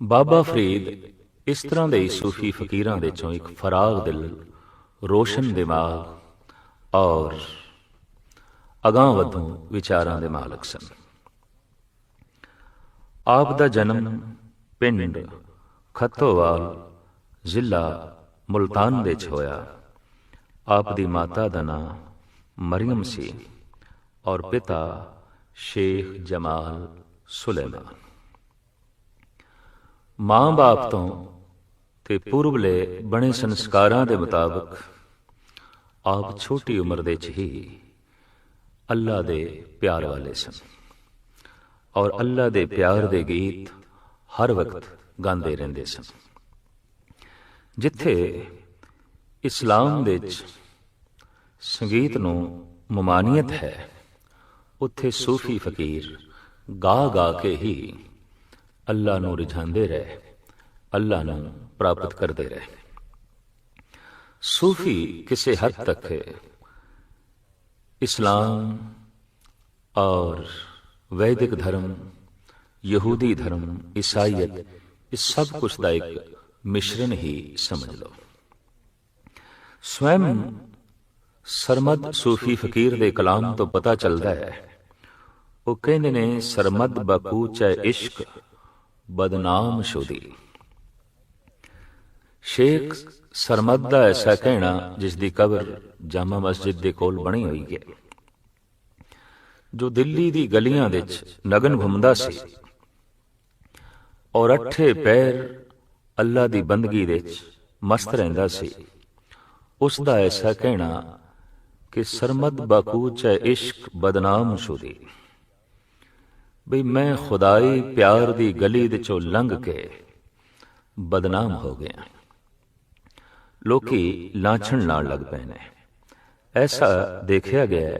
ਬਾਬਾ ਫਰੀਦ ਇਸ ਤਰ੍ਹਾਂ ਦੇ ਸੂਫੀ ਫਕੀਰਾਂ ਦੇ ਚੋਂ ਇੱਕ ਫਰਾਗ ਦਿਲ, ਰੋਸ਼ਨ ਦਿਮਾਗ ਔਰ ਅਗਾਂਹ ਵਧੂ ਵਿਚਾਰਾਂ ਦੇ ਮਾਲਕ ਸਨ। ਆਪ ਦਾ ਜਨਮ ਪਿੰਡ ਖੱਤੋਵਾਲ, ਜ਼ਿਲ੍ਹਾ ਮੁਲਤਾਨ ਵਿੱਚ ਹੋਇਆ। ਆਪ ਦੀ ਮਾਤਾ ਦਾ ਨਾਮ ਮਰੀਮ ਸੀ ਔਰ ਪਿਤਾ ਸ਼ੇਖ ਜਮਾਲ ਸੁਲੇਮਾਨ। ਮਾਂ-ਬਾਪ ਤੋਂ ਤੇ ਪੂਰਬਲੇ ਬਣੇ ਸੰਸਕਾਰਾਂ ਦੇ ਮੁਤਾਬਕ ਆਪ ਛੋਟੀ ਉਮਰ ਦੇ ਚ ਹੀ ਅੱਲਾ ਦੇ ਪਿਆਰ ਵਾਲੇ ਸਨ। ਔਰ ਅੱਲਾ ਦੇ ਪਿਆਰ ਦੇ ਗੀਤ ਹਰ ਵਕਤ ਗਾਉਂਦੇ ਰਹਿੰਦੇ ਸਨ। ਜਿੱਥੇ ਇਸਲਾਮ ਵਿੱਚ ਸੰਗੀਤ ਨੂੰ ਮਮਾਨੀਅਤ ਹੈ, ਉੱਥੇ ਸੂਫੀ ਫਕੀਰ ਗਾ ਗਾ ਕੇ ਹੀ ਅੱਲਾ ਨੂੰ رہے، اللہ نو پرابط کر دے رہے۔ صوفی کسے حد تک اسلام اور ویدک دھرم، یہودی دھرم، عیسائیت، اس سب کچھ کا ایک مشرن ہی سمجھ لو۔ سوئم سرمد صوفی فقیر دے کلام تو پتا چل دا ہے وہ نے سرمد بکو عشق ਬਦਨਾਮ ਸ਼ੁਦੀ ਸ਼ੇਖ ਸਰਮਦ ਦਾ ਐਸਾ ਕਹਿਣਾ, ਜਿਸ ਦੀ ਕਬਰ ਜਾਮਾ ਮਸਜਿਦ ਦੇ ਕੋਲ ਬਣੀ ਹੋਈ ਹੈ, ਜੋ ਦਿੱਲੀ ਦੀ ਗਲੀਆਂ ਵਿੱਚ ਨਗਨ ਘੁੰਮਦਾ ਸੀ ਔਰ ਅੱਠੇ ਪੈਰ ਅੱਲਾ ਦੀ ਬੰਦਗੀ ਵਿੱਚ ਮਸਤ ਰਹਿੰਦਾ ਸੀ। ਉਸ ਦਾ ਐਸਾ ਕਹਿਣਾ ਕਿ ਸਰਮਦ ਬਾਕੂ ਚ ਇਸ਼ਕ ਬਦਨਾਮ ਸ਼ੁਦੀ ਬਈ ਮੈਂ ਖੁਦਾਈ ਪਿਆਰ ਦੀ ਗਲੀ ਦੇ ਚੋਂ ਲੰਘ ਕੇ ਬਦਨਾਮ ਹੋ ਗਿਆ। ਲੋਕੀ ਲਾਛਣ ਲਾਣ ਲੱਗ ਪਏ ਨੇ। ਐਸਾ ਦੇਖਿਆ ਗਿਆ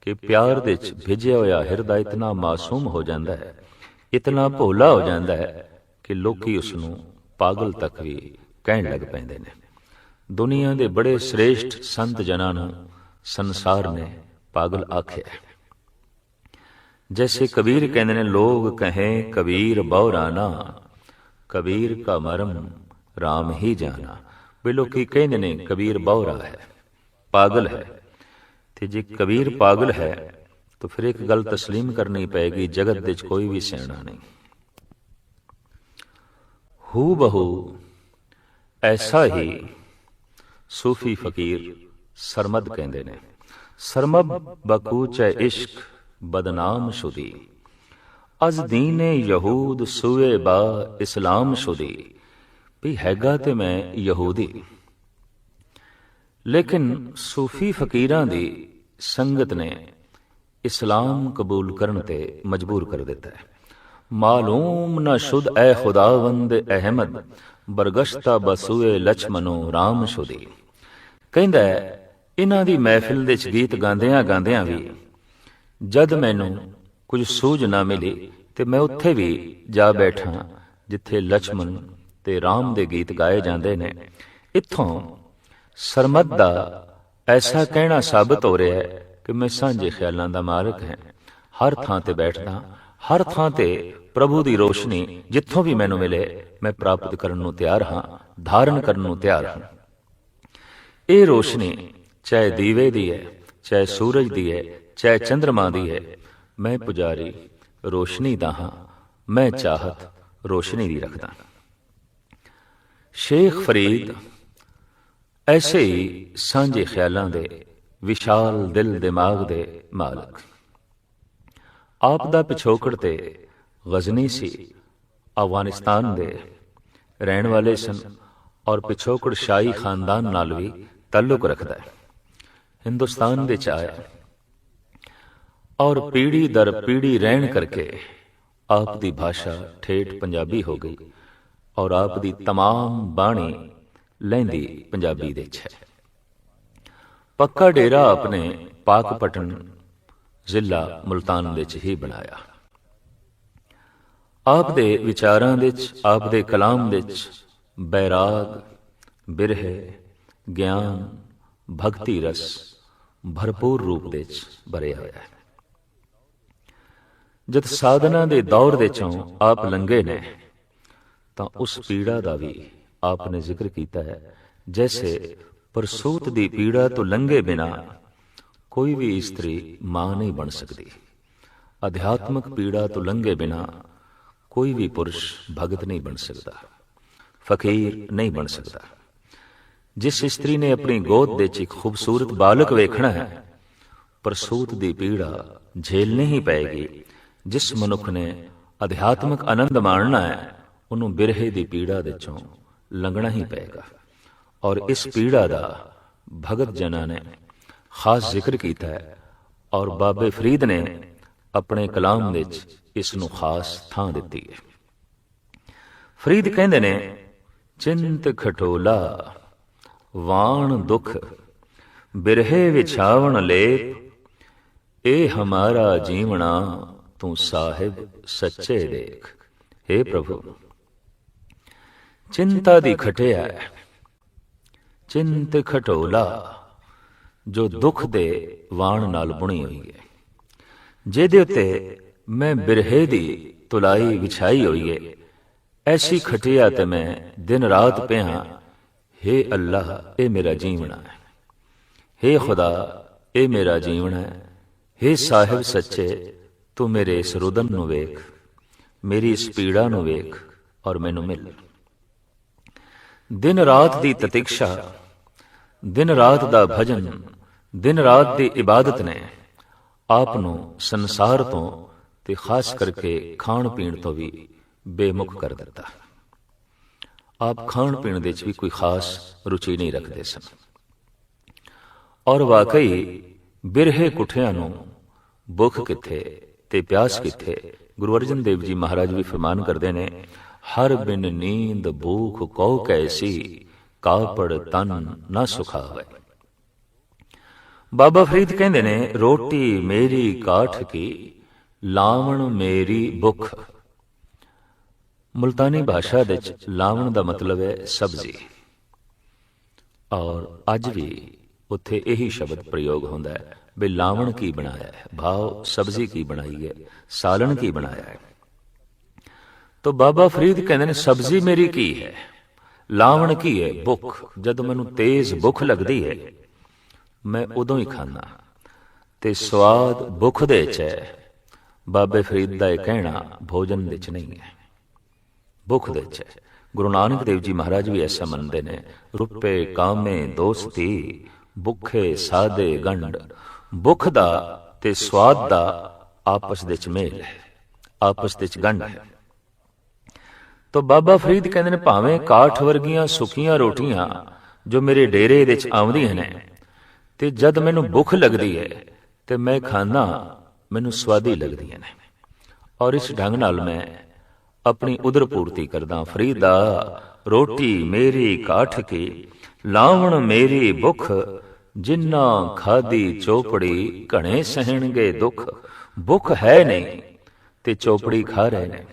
ਕਿ ਪਿਆਰ ਦੇ ਵਿੱਚ ਭਿਜਿਆ ਹੋਇਆ ਹਿਰਦਾ ਇਤਨਾ ਮਾਸੂਮ ਹੋ ਜਾਂਦਾ ਹੈ, ਇਤਨਾ ਭੋਲਾ ਹੋ ਜਾਂਦਾ ਹੈ ਕਿ ਲੋਕੀ ਉਸ ਨੂੰ ਪਾਗਲ ਤੱਕ ਵੀ ਕਹਿਣ ਲੱਗ ਪੈਂਦੇ ਨੇ। ਦੁਨੀਆ ਦੇ ਬੜੇ ਸ੍ਰੇਸ਼ਟ ਸੰਤ ਜਨਾਂ ਨੂੰ ਸੰਸਾਰ ਨੇ ਪਾਗਲ ਆਖਿਆ ਜੈਸੇ ਕਬੀਰ ਕਹਿੰਦੇ ਨੇ ਲੋਗ ਕਹੇ ਕਬੀਰ ਬੌਰਾਨਾ ਕਬੀਰ ਕਾ ਮਰਮ RAM ਹੀ ਜਾਣਾ ਵੀ ਲੋਕੀ ਕਹਿੰਦੇ ਨੇ ਕਬੀਰ ਬੌਰਾ ਹੈ ਪਾਗਲ ਹੈ ਤੇ ਜੇ ਕਬੀਰ ਪਾਗਲ ਹੈ ਤਾਂ ਫਿਰ ਇੱਕ ਗੱਲ تسلیم ਕਰਨੀ ਪਏਗੀ ਜਗਤ ਵਿੱਚ ਕੋਈ ਵੀ ਸਿਆਣਾ ਨਹੀਂ ਹੂ ਬਹੂ ਐਸਾ ਹੀ ਸੂਫੀ ਫਕੀਰ ਸਰਮਦ ਕਹਿੰਦੇ ਨੇ ਸਰਮਬ ਬਕੂਚ ਇਸ਼ਕ ਬਦਨਾਮ ਸ਼ੁਦੀ ਅਜ਼ ਦੀਨੇ ਯਹੂਦ ਸੂਏ ਬਾ ਇਸਲਾਮ ਸ਼ੁਦੀ ਵੀ ਹੈਗਾ ਤੇ ਮੈਂ ਯਹੂਦੀ। ਲੇਕਿਨ ਸੂਫੀ ਫਕੀਰਾਂ ਦੀ ਸੰਗਤ ਨੇ ਇਸਲਾਮ ਕਬੂਲ ਕਰਨ ਤੇ ਮਜਬੂਰ ਕਰ ਦਿੱਤਾ ਹੈ। ਮਾਲੂਮ ਨਾ ਸ਼ੁਦ ਐ ਖੁਦਾਵੰਦ ਅਹਿਮਦ, ਬਰਗਸ਼ਤਾ ਬਸੂਏ ਲਛਮਨੋ ਰਾਮ ਸ਼ੁਦੀ ਕਹਿੰਦਾ ਇਹਨਾਂ ਦੀ ਮਹਿਫਿਲ ਦੇ ਚ ਗੀਤ ਗਾਉਂਦਿਆਂ ਗਾਉਂਦਿਆਂ ਵੀ ਜਦ ਮੈਨੂੰ ਕੁਝ ਸੂਝ ਨਾ ਮਿਲੀ ਤੇ ਮੈਂ ਉੱਥੇ ਵੀ ਜਾ ਬੈਠਾ, ਜਿੱਥੇ ਲਛਮਨ ਤੇ ਰਾਮ ਦੇ ਗੀਤ ਗਾਏ ਜਾਂਦੇ ਨੇ। ਇੱਥੋਂ ਸਰਮਦ ਦਾ ਐਸਾ ਕਹਿਣਾ ਸਾਬਤ ਹੋ ਰਿਹਾ ਹੈ ਕਿ ਮੈਂ ਸਾਂਝੇ ਖਿਆਲਾਂ ਦਾ ਮਾਲਕ ਹਾਂ। ਹਰ ਥਾਂ ਤੇ ਬੈਠਦਾ, ਹਰ ਥਾਂ ਤੇ ਪ੍ਰਭੂ ਦੀ ਰੋਸ਼ਨੀ ਜਿੱਥੋਂ ਵੀ ਮੈਨੂੰ ਮਿਲੇ, ਮੈਂ ਪ੍ਰਾਪਤ ਕਰਨ ਨੂੰ ਤਿਆਰ ਹਾਂ, ਧਾਰਨ ਕਰਨ ਨੂੰ ਤਿਆਰ ਹਾਂ। ਇਹ ਰੋਸ਼ਨੀ ਚਾਹੇ ਦੀਵੇ ਦੀ ਹੈ, ਚਾਹੇ ਸੂਰਜ ਦੀ ਹੈ ਚਾਹੇ ਚੰ드ਰਮਾ ਦੀ ਹੈ। ਮੈਂ ਪੁਜਾਰੀ, ਰੋਸ਼ਨੀ ਦਾ ਹਾਂ। ਮੈਂ ਚਾਹਤ, ਰੋਸ਼ਨੀ ਦੀ ਰੱਖਦਾ। ਸ਼ੇਖ ਫਰੀਦ, ਐਸੇ ਹੀ ਸਾਂਝੇ ਖਿਆਲਾਂ ਦੇ ਵਿਸ਼ਾਲ ਦਿਲ ਦਿਮਾਗ ਦੇ ਮਾਲਕ। ਆਪ ਦਾ ਪਿਛੋਕੜ ਤੇ ਗਜ਼ਨੀ ਸੀ। ਅਫਗਾਨਿਸਤਾਨ ਦੇ ਰਹਿਣ ਵਾਲੇ ਸਨ ਔਰ ਪਿਛੋਕੜ ਸ਼ਾਹੀ ਖਾਨਦਾਨ ਨਾਲ ਵੀ ਤਾਲੁਕ ਰੱਖਦਾ ਹੈ। ਹਿੰਦੁਸਤਾਨ ਦੇ ਚ ਆਇਆ। ਔਰ ਪੀੜੀ ਦਰ ਪੀੜੀ ਰਹਿਣ ਕਰਕੇ ਆਪ ਦੀ ਭਾਸ਼ਾ ਠੇਠ ਪੰਜਾਬੀ ਹੋ ਗਈ ਔਰ ਆਪ ਦੀ तमाम ਬਾਣੀ ਲਹਿੰਦੀ ਪੰਜਾਬੀ ਦੇ ਚ ਹੈ ਪੱਕਾ ਡੇਰਾ ਆਪਣੇ ਪਾਕਪਟਨ ਜ਼ਿਲ੍ਹਾ ਮੁਲਤਾਨ ਵਿੱਚ ਹੀ ਬਣਾਇਆ ਆਪ ਦੇ ਵਿਚਾਰਾਂ ਵਿੱਚ ਆਪ ਦੇ ਕਲਾਮ ਵਿੱਚ ਬੈਰਾਗ ਬਿਰਹਿ ਗਿਆਨ ਭਗਤੀ ਰਸ ਭਰਪੂਰ ਰੂਪ ਵਿੱਚ ਭਰਿਆ ਹੋਇਆ ਹੈ ਜਦ ਸਾਧਨਾ ਦੇ ਦੌਰ ਦੇ ਚੋਂ ਆਪ ਲੰਘੇ ਨੇ ਤਾਂ ਉਸ ਪੀੜਾ ਦਾ ਵੀ ਆਪ ਨੇ ਜ਼ਿਕਰ ਕੀਤਾ ਹੈ। ਜੈਸੇ ਪ੍ਰਸੂਤ ਦੀ ਪੀੜਾ ਤੋਂ ਲੰਘੇ ਬਿਨਾ ਕੋਈ ਵੀ ਇਸਤਰੀ ਮਾਂ ਨਹੀਂ ਬਣ ਸਕਦੀ। ਅਧਿਆਤਮਕ ਪੀੜਾ ਤੋਂ ਲੰਘੇ ਬਿਨਾ ਕੋਈ ਵੀ ਪੁਰਸ਼ ਭਗਤ ਨਹੀਂ ਬਣ ਸਕਦਾ। ਫਕੀਰ ਨਹੀਂ ਬਣ ਸਕਦਾ। ਜਿਸ ਇਸਤਰੀ ਨੇ ਆਪਣੀ ਗੋਦ ਦੇ ਵਿੱਚ ਇੱਕ ਖੂਬਸੂਰਤ ਬਾਲਕ ਵੇਖਣਾ ਹੈ। ਪ੍ਰਸੂਤ ਦੀ ਪੀੜਾ ਝੇਲਣੀ ਹੀ ਪਏਗੀ। ਜਿਸ ਮਨੁੱਖ ਨੇ ਅਧਿਆਤਮਿਕ ਆਨੰਦ ਮਾਣਨਾ ਹੈ, ਉਹਨੂੰ ਬਿਰਹੇ ਦੀ ਪੀੜਾ ਦੇ ਚੋਂ ਲੰਘਣਾ ਹੀ ਪਏਗਾ। ਔਰ ਇਸ ਪੀੜਾ ਦਾ ਭਗਤ ਜਨਾਂ ਨੇ ਖਾਸ ਜ਼ਿਕਰ ਕੀਤਾ ਹੈ ਔਰ ਬਾਬੇ ਫਰੀਦ ਨੇ ਆਪਣੇ ਕਲਾਮ ਵਿੱਚ ਇਸ ਨੂੰ ਖਾਸ ਥਾਂ ਦਿੱਤੀ ਹੈ। ਫਰੀਦ ਕਹਿੰਦੇ ਨੇ, ਚਿੰਤ ਖਟੋਲਾ, ਵਾਣ ਦੁਖ, ਬਿਰਹੇ ਵਿਛਾਵਣ ਲੇਪ, ਇਹ ਹਮਾਰਾ ਜੀਵਣਾ ਤੂੰ ਸਾਹਿਬ ਸੱਚੇ ਦੇਖ हे ਪ੍ਰਭੂ ਚਿੰਤਾ ਦੀ ਖਟਿਆ ਹੈ ਚਿੰਤ ਖਟੋਲਾ ਜੋ ਦੁੱਖ ਦੇ ਵਾਣ ਨਾਲ ਬੁਣੀ ਹੋਈ ਹੈ ਜਿਹਦੇ ਉੱਤੇ ਮੈਂ ਬਿਰਹੇ ਦੀ ਤੁਲਾਈ ਵਿਛਾਈ ਹੋਈ ਹੈ ਐਸੀ ਖਟਿਆ ਤੇ ਮੈਂ ਦਿਨ ਰਾਤ ਪਿਆ हे ਅੱਲਾਹ ਇਹ ਮੇਰਾ ਜੀਵਣਾ ਹੈ हे ਖੁਦਾ ਇਹ ਮੇਰਾ ਜੀਵਣਾ ਹੈ हे ਸਾਹਿਬ ਸੱਚੇ ਤੂੰ ਮੇਰੇ ਇਸ ਰੁਦਨ ਨੂੰ ਵੇਖ, ਮੇਰੀ ਇਸ ਪੀੜਾ ਨੂੰ ਵੇਖ ਔਰ ਮੈਨੂੰ ਮਿਲ। ਦਿਨ ਰਾਤ ਦੀ ਤਤਿਕਸ਼ਾ, ਦਿਨ ਰਾਤ ਦਾ ਭਜਨ, ਦਿਨ ਰਾਤ ਦੀ ਇਬਾਦਤ ਨੇ ਆਪ ਨੂੰ ਸੰਸਾਰ ਤੋਂ ਤੇ ਖਾਸ ਕਰਕੇ ਖਾਣ ਪੀਣ ਤੋਂ ਵੀ ਬੇਮੁਖ ਕਰ ਦਿੱਤਾ। ਆਪ ਖਾਣ ਪੀਣ ਦੇ ਵਿੱਚ ਵੀ ਕੋਈ ਖਾਸ ਰੁਚੀ ਨਹੀਂ ਰੱਖਦੇ ਸਨ। ਔਰ ਵਾਕਈ ਬਿਰਹੇ ਕੁੱਠਿਆਂ ਨੂੰ ਭੁੱਖ ਕਿੱਥੇ ਤੇ ਪਿਆਸ ਕਿੱਥੇ? ਗੁਰੂ ਅਰਜਨ ਦੇਵ ਜੀ ਮਹਾਰਾਜ ਵੀ ਫਰਮਾਨ ਕਰਦੇ ਨੇ, ਹਰ ਬਿਨ ਨੀਂਦ ਭੂਖ ਕਉ ਕੈਸੀ, ਕਾਪੜ ਤਨ ਨਾ ਸੁਖਾਵੇ। ਬਾਬਾ ਫਰੀਦ ਕਹਿੰਦੇ ਨੇ, ਰੋਟੀ ਮੇਰੀ ਕਾਠ ਕੀ, ਲਾਵਣ ਮੇਰੀ ਭੁੱਖ। ਮੁਲਤਾਨੀ ਭਾਸ਼ਾ ਦੇ ਵਿੱਚ ਲਾਵਣ ਦਾ ਮਤਲਬ ਹੈ ਸਬਜ਼ੀ। ਔਰ ਅੱਜ ਵੀ ਉੱਥੇ ਇਹੀ ਸ਼ਬਦ ਪ੍ਰਯੋਗ ਹੁੰਦਾ ਹੈ। ਵੀ ਲਾਵਣ ਕੀ ਬਣਾਇਆ ਹੈ? ਭਾਵ ਸਬਜ਼ੀ ਕੀ ਬਣਾਈ ਹੈ? ਸਾਲਣ ਕੀ ਬਣਾਇਆ ਹੈ? ਤੋ ਬਾਬਾ ਫਰੀਦ ਕਹਿੰਦੇ ਨੇ, ਸਬਜ਼ੀ ਮੇਰੀ ਕੀ ਹੈ? ਲਾਵਣ ਕੀ ਹੈ? ਭੁੱਖ। ਜਦੋਂ ਮੈਨੂੰ ਤੇਜ਼ ਭੁੱਖ ਲੱਗਦੀ ਹੈ, ਮੈਂ ਉਦੋਂ ਹੀ ਖਾਣਾ ਤੇ ਸਵਾਦ ਭੁੱਖ ਦੇ ਚ ਹੈ। ਬਾਬੇ ਫਰੀਦ ਦਾ ਇਹ ਕਹਿਣਾ ਭੋਜਨ ਵਿੱਚ ਨਹੀਂ ਹੈ। ਭੁੱਖ ਦੇ ਚ ਹੈ। ਗੁਰੂ ਨਾਨਕ ਦੇਵ ਜੀ ਮਹਾਰਾਜ ਵੀ ਐਸਾ ਮੰਨਦੇ ਨੇ ਰੁਪਏ ਕਾਮੇ ਦੋਸਤੀ, ਭੁੱਖੇ ਸਾਦੇ ਗੰਡ ਭੁੱਖ ਦਾ ਤੇ ਸਵਾਦ ਦਾ ਆਪਸ ਵਿੱਚ ਮੇਲ ਹੈ, ਆਪਸ ਵਿੱਚ ਗੰਢ ਹੈ। ਤੋ ਬਾਬਾ ਫਰੀਦ ਕਹਿੰਦੇ ਨੇ, ਭਾਵੇਂ ਕਾਠ ਵਰਗੀਆਂ ਸੁੱਕੀਆਂ ਰੋਟੀਆਂ ਜੋ ਮੇਰੇ ਡੇਰੇ ਵਿੱਚ ਆਉਂਦੀਆਂ ਨੇ, ਤੇ ਜਦ ਮੈਨੂੰ ਭੁੱਖ ਲੱਗਦੀ ਹੈ, ਤੇ ਮੈਂ ਖਾਣਾ ਮੈਨੂੰ ਸਵਾਦੀ ਲੱਗਦੀਆਂ ਨੇ। ਔਰ ਇਸ ਢੰਗ ਨਾਲ ਮੈਂ ਆਪਣੀ ਉਦਰ ਪੂਰਤੀ ਕਰਦਾ, ਫਰੀਦਾ ਰੋਟੀ ਮੇਰੀ ਕਾਠ ਕੀ, ਲਾਵਣ ਮੇਰੀ ਭੁੱਖ ਜਿੰਨਾ ਖਾਦੀ ਚੋਪੜੀ ਘਣੇ ਸਹਿਣਗੇ ਦੁੱਖ, ਭੁੱਖ ਹੈ ਨਹੀਂ ਤੇ ਚੋਪੜੀ ਖਾ ਰਹੇ ਨੇ।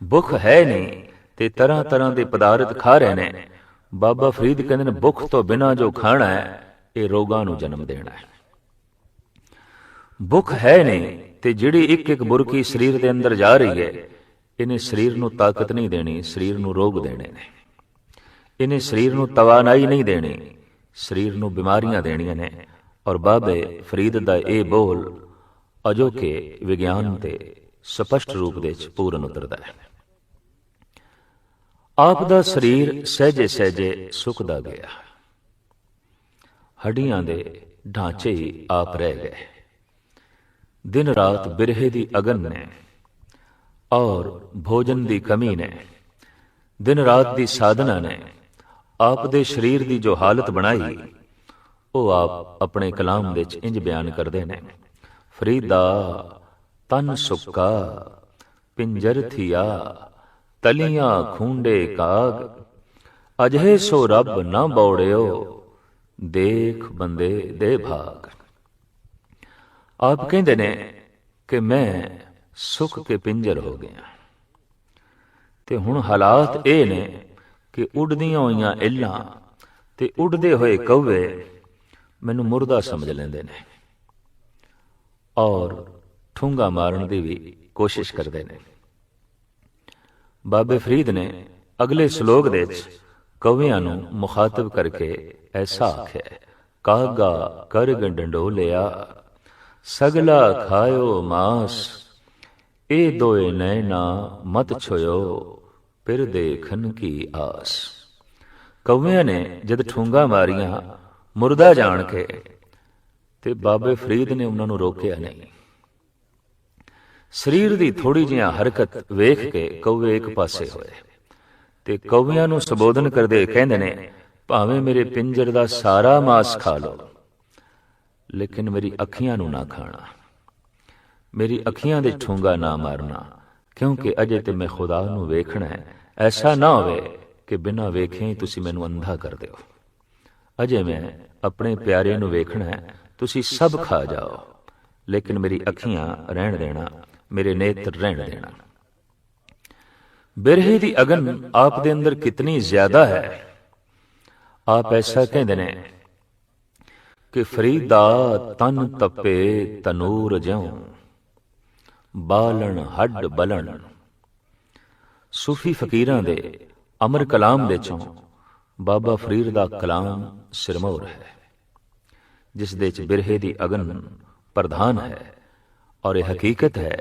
ਭੁੱਖ ਹੈ ਨਹੀਂ ਤੇ ਤਰ੍ਹਾਂ ਤਰ੍ਹਾਂ ਦੇ ਪਦਾਰਥ ਖਾ ਰਹੇ ਨੇ। ਬਾਬਾ ਫਰੀਦ ਕਹਿੰਦੇ ਨੇ, ਭੁੱਖ ਤੋਂ ਬਿਨਾ ਜੋ ਖਾਣਾ ਹੈ, ਇਹ ਰੋਗਾਂ ਨੂੰ ਜਨਮ ਦੇਣਾ ਹੈ। ਭੁੱਖ ਹੈ ਨਹੀਂ ਤੇ ਜਿਹੜੀ ਇੱਕ ਇੱਕ ਬੁਰਕੀ ਸਰੀਰ ਦੇ ਅੰਦਰ ਜਾ ਰਹੀ ਹੈ, ਇਹਨੇ ਸਰੀਰ ਨੂੰ ਤਾਕਤ ਨਹੀਂ ਦੇਣੀ, ਸਰੀਰ ਨੂੰ ਰੋਗ ਦੇਣੇ ਨੇ। ਇਹਨੇ ਸਰੀਰ ਨੂੰ ਤਵਾਨਾਈ ਨਹੀਂ ਦੇਣੀ ਸਰੀਰ ਨੂੰ ਬਿਮਾਰੀਆਂ ਦੇਣੀਆਂ ਨੇ ਔਰ ਬਾਬੇ ਫਰੀਦ ਦਾ ਇਹ ਬੋਲ ਅਜੋਕੇ ਵਿਗਿਆਨ ਤੇ ਸਪਸ਼ਟ ਰੂਪ ਦੇ ਵਿੱਚ ਪੂਰਨ ਉਤਰਦਾ ਹੈ। ਆਪ ਦਾ ਸਰੀਰ ਸਹਜੇ ਸਹਜੇ ਸੁੱਕਦਾ ਗਿਆ। ਹੱਡੀਆਂ ਦੇ ਢਾਂਚੇ ਹੀ ਆਪ ਰਹਿ ਗਏ। ਦਿਨ ਰਾਤ ਬਿਰਹੇ ਦੀ ਅਗਨ ਨੇ ਔਰ ਭੋਜਨ ਦੀ ਕਮੀ ਨੇ। ਦਿਨ ਰਾਤ ਦੀ ਸਾਧਨਾ ਨੇ ਆਪ ਦੇ ਸਰੀਰ ਦੀ ਜੋ ਹਾਲਤ ਬਣਾਈ, ਉਹ ਆਪ ਆਪਣੇ ਕਲਾਮ ਵਿੱਚ ਇੰਜ ਬਿਆਨ ਕਰਦੇ ਨੇ, ਫਰੀਦਾ ਤਨ ਸੁੱਕਾ, ਪਿੰਜਰ ਥਿਆ, ਤਲੀਆਂ ਖੁੰਡੇ ਕਾਗ ਅਜੇ ਸੋ ਰੱਬ ਨਾ ਬੌੜਿਓ, ਦੇਖ ਬੰਦੇ ਦੇ ਭਾਗ। ਆਪ ਕਹਿੰਦੇ ਨੇ ਕਿ ਮੈਂ ਸੁੱਕ ਕੇ ਪਿੰਜਰ ਹੋ ਗਿਆ। ਤੇ ਹੁਣ ਹਾਲਾਤ ਇਹ ਨੇ ਕਿ ਉੱਡਦੀਆਂ ਹੋਈਆਂ ਇੱਲਾਂ ਤੇ ਉੱਡਦੇ ਹੋਏ ਕੌਵੇ ਮੈਨੂੰ ਮੁਰਦਾ ਸਮਝ ਲੈਂਦੇ ਨੇ ਔਰ ਠੁੰਗਾ ਮਾਰਨ ਦੀ ਵੀ ਕੋਸ਼ਿਸ਼ ਕਰਦੇ ਨੇ। ਬਾਬੇ ਫਰੀਦ ਨੇ ਅਗਲੇ ਸ਼ਲੋਕ ਦੇ ਵਿੱਚ ਕਵੀਆਂ ਨੂੰ ਮੁਖਾਤਬ ਕਰਕੇ ਐਸਾ ਆਖਿਆ, ਕਾਗਾ ਕਰ ਗੰਡੋਲਿਆ ਸਗਲਾ ਖਾਇਓ ਮਾਸ, ਇਹ ਦੋਏ ਨੈਣਾ ਮਤ ਛੋਇਓ। ਫਿਰ ਦੇਖਣ ਕੀ ਆਸ। ਕੌਵਿਆਂ ਨੇ ਜਦ ਠੂੰਗਾ ਮਾਰੀਆਂ, ਮੁਰਦਾ ਜਾਣ ਕੇ ਤੇ ਬਾਬੇ ਫਰੀਦ ਨੇ ਉਹਨਾਂ ਨੂੰ ਰੋਕਿਆ ਨਹੀਂ। ਸਰੀਰ ਦੀ ਥੋੜੀ ਜਿਹੀ ਹਰਕਤ ਵੇਖ ਕੇ ਕੌਵੇ ਇੱਕ ਪਾਸੇ ਹੋਏ ਤੇ ਕੌਵਿਆਂ ਨੂੰ ਸੰਬੋਧਨ ਕਰਦੇ ਕਹਿੰਦੇ ਨੇ, ਭਾਵੇਂ ਮੇਰੇ ਪਿੰਜਰ ਦਾ ਸਾਰਾ ਮਾਸ ਖਾ ਲਓ, ਲੇਕਿਨ ਮੇਰੀ ਅੱਖੀਆਂ ਨੂੰ ਨਾ ਖਾਣਾ, ਮੇਰੀ ਅੱਖੀਆਂ ਦੇ ਠੂੰਗਾ ਨਾ ਮਾਰਨਾ ਕਿਉਂਕਿ ਅਜੇ ਤੇ ਮੈਂ ਖੁਦਾ ਨੂੰ ਵੇਖਣਾ ਹੈ। ਐਸਾ ਨਾ ਹੋਵੇ ਕਿ ਬਿਨਾਂ ਵੇਖੇ ਹੀ ਤੁਸੀਂ ਮੈਨੂੰ ਅੰਧਾ ਕਰ ਦਿਓ। ਅਜੇ ਮੈਂ ਆਪਣੇ ਪਿਆਰੇ ਨੂੰ ਵੇਖਣਾ ਹੈ। ਤੁਸੀਂ ਸਭ ਖਾ ਜਾਓ। ਲੇਕਿਨ ਮੇਰੀ ਅੱਖੀਆਂ ਰਹਿਣ ਦੇਣਾ। ਮੇਰੇ ਨੇਤਰ ਰਹਿਣ ਦੇਣਾ। ਬਿਰਹੀ ਦੀ ਅਗਨ ਆਪ ਦੇ ਅੰਦਰ ਕਿਤਨੀ ਜ਼ਿਆਦਾ ਹੈ। ਆਪ ਐਸਾ ਕਹਿੰਦੇ ਨੇ ਕਿ ਫਰੀਦਾ ਤਨ ਤਪੇ ਤਨੂਰ ਜਿਉ। ਬਾਲਣ, ਹੱਡ ਬਲਣ। ਸੂਫੀ ਫਕੀਰਾਂ ਦੇ ਅਮਰ ਕਲਾਮ ਦੇ ਚੋਂ ਬਾਬਾ ਫਰੀਦ ਦਾ ਕਲਾਮ ਸਿਰਮੌਰ ਹੈ, ਜਿਸ ਦੇ ਚ ਬਿਰਹੇ ਦੀ ਅਗਨ ਪ੍ਰਧਾਨ ਹੈ ਔਰ ਇਹ ਹਕੀਕਤ ਹੈ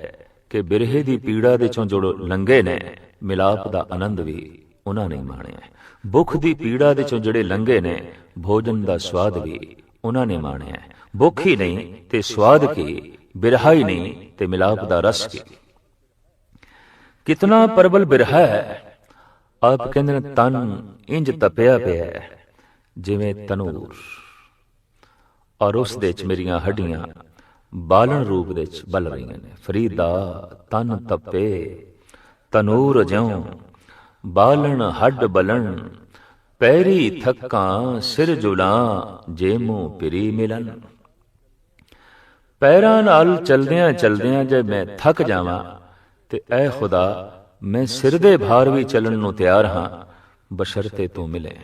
ਕਿ ਬਿਰਹੇ ਦੀ ਪੀੜਾ ਦੇ ਚੋਂ ਜੋ ਲੰਗੇ ਨੇ, ਮਿਲਾਪ ਦਾ ਆਨੰਦ ਵੀ ਉਹਨਾਂ ਨੇ ਮਾਣਿਆ ਭੁੱਖ ਦੀ ਪੀੜਾ ਦੇ ਚੋਂ ਜਿਹੜੇ ਲੰਗੇ ਨੇ, ਭੋਜਨ ਦਾ ਸਵਾਦ ਵੀ ਉਹਨਾਂ ਨੇ ਮਾਣਿਆ ਭੁੱਖ ਹੀ ਨਹੀਂ ਤੇ ਸਵਾਦ ਕੀ ਬਿਰਹਾ ਹੀ ਨਹੀਂ ਤੇ ਮਿਲਾਪ ਦਾ ਰਸ ਕੀ ਕਿਤਨਾ ਪਰਬਲ ਬਿਰਹਾ ਹੈ ਆਪ ਕਹਿੰਦੇ ਨੇ ਤਨ ਇੰਜ ਤਪਿਆ ਪਿਆ ਹੈ ਜਿਵੇਂ ਤਨੂਰ। ਔਰ ਉਸ ਦੇ ਚ ਮੇਰੀਆਂ ਹੱਡੀਆਂ ਬਾਲਣ ਰੂਪ ਦੇ ਚ ਬਲ ਰਹੀਆਂ ਨੇ। ਫਰੀਦਾ ਤਨ ਤਪੇ ਤਨੂਰ ਜਿਉ ਬਾਲਣ ਹੱਡ ਬਲਣ ਪੈਰੀ ਥੱਕਾਂ ਸਿਰ ਜੁਲਾਂ ਜੇ ਮੂੰ ਪਿਰੀ ਮਿਲਨ ਪੈਰਾਂ ਨਾਲ ਚਲਦਿਆਂ ਚਲਦਿਆਂ ਜੇ ਮੈਂ ਥੱਕ ਜਾਵਾਂ, ਤੇ ਐ ਖੁਦਾ, ਮੈਂ ਸਿਰ ਦੇ ਭਾਰ ਵੀ ਚੱਲਣ ਨੂੰ ਤਿਆਰ ਹਾਂ ਬਸ਼ਰਤੇ ਤੂੰ ਮਿਲੇ।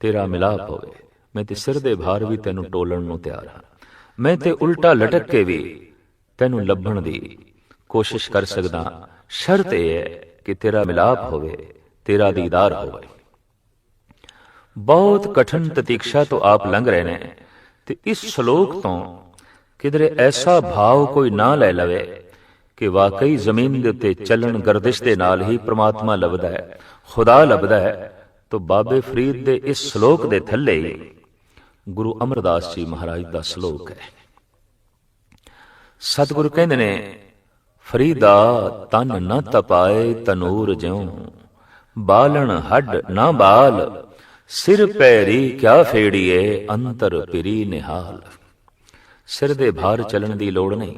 ਤੇਰਾ ਮਿਲਾਪ ਹੋਵੇ, ਮੈਂ ਤੇ ਸਿਰ ਦੇ ਭਾਰ ਵੀ ਤੈਨੂੰ ਟੋਲਣ ਨੂੰ ਤਿਆਰ ਹਾਂ। ਮੈਂ ਤੇ ਉਲਟਾ ਲਟਕ ਕੇ ਵੀ ਤੈਨੂੰ ਲੱਭਣ ਦੀ ਕੋਸ਼ਿਸ਼ ਕਰ ਸਕਦਾ ਸ਼ਰਤ ਇਹ ਹੈ ਕਿ ਤੇਰਾ ਮਿਲਾਪ ਹੋਵੇ, ਤੇਰਾ ਦੀਦਾਰ ਹੋਵੇ। ਬਹੁਤ ਕਠਨ ਤਤੀਕਸ਼ਾ ਤੋਂ ਆਪ ਲੰਘ ਰਹੇ ਨੇ, ਤੇ ਇਸ ਸ਼ਲੋਕ ਤੋਂ ਕਿਧਰੇ ਐਸਾ ਭਾਵ ਕੋਈ ਨਾ ਲੈ ਲਵੇ ਕਿ ਵਾਕਈ ਜ਼ਮੀਨ ਦੇ ਉੱਤੇ ਚੱਲਣ ਗਰਦਿਸ਼ ਦੇ ਨਾਲ ਹੀ ਪ੍ਰਮਾਤਮਾ ਲੱਭਦਾ ਹੈ, ਖੁਦਾ ਲੱਭਦਾ ਹੈ, ਤਾਂ ਬਾਬੇ ਫਰੀਦ ਦੇ ਇਸ ਸ਼ਲੋਕ ਦੇ ਥੱਲੇ ਹੀ ਗੁਰੂ ਅਮਰਦਾਸ ਜੀ ਮਹਾਰਾਜ ਦਾ ਸ਼ਲੋਕ ਹੈ। ਸਤਿਗੁਰੂ ਕਹਿੰਦੇ ਨੇ, ਫਰੀਦਾ ਤਨ ਨਾ ਤਪਾਏ ਤਨੂਰ ਜਿਉ, ਬਾਲਣ ਹੱਡ ਨਾ ਬਾਲ, ਸਿਰ ਪੈਰੀ ਕਿਆ ਫੇੜੀਏ ਅੰਤਰ ਪਿਰੀ ਨਿਹਾਲ। ਸਿਰ ਦੇ ਭਾਰ ਚੱਲਣ ਦੀ ਲੋੜ ਨਹੀਂ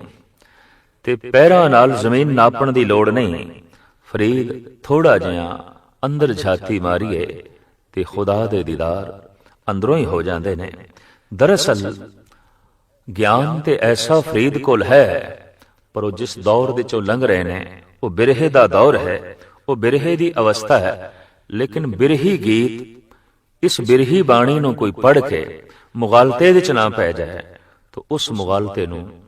ਤੇ ਪੈਰਾਂ ਨਾਲ ਜ਼ਮੀਨ ਨਾਪਣ ਦੀ ਲੋੜ ਨਹੀਂ। ਫਰੀਦ ਥੋੜਾ ਜਿਹਾ ਅੰਦਰ ਛਾਤੀ ਮਾਰੀਏ ਤੇ ਖੁਦਾ ਦੇ ਦੀਦਾਰ ਅੰਦਰੋਂ ਹੀ ਹੋ ਜਾਂਦੇ ਨੇ। ਦਰਅਸਲ ਗਿਆਨ ਤੇ ਐਸਾ ਫਰੀਦ ਕੋਲ ਹੈ, ਪਰ ਉਹ ਜਿਸ ਦੌਰ ਦੇ ਚੋਂ ਲੰਘ ਰਹੇ ਨੇ, ਉਹ ਬਿਰਹੇ ਦਾ ਦੌਰ ਹੈ, ਉਹ ਬਿਰਹੇ ਦੀ ਅਵਸਥਾ ਹੈ। ਲੇਕਿਨ ਬਿਰਹੀ ਗੀਤ ਇਸ ਬਿਰਹੀ ਬਾਣੀ ਨੂੰ ਕੋਈ ਪੜ੍ਹ ਕੇ ਮੁਗਾਲਤੇ ਚ ਨਾ ਪੈ ਜਾਏ। ਤਾਂ ਉਸ ਮੁਗਾਲਤੇ ਨੂੰ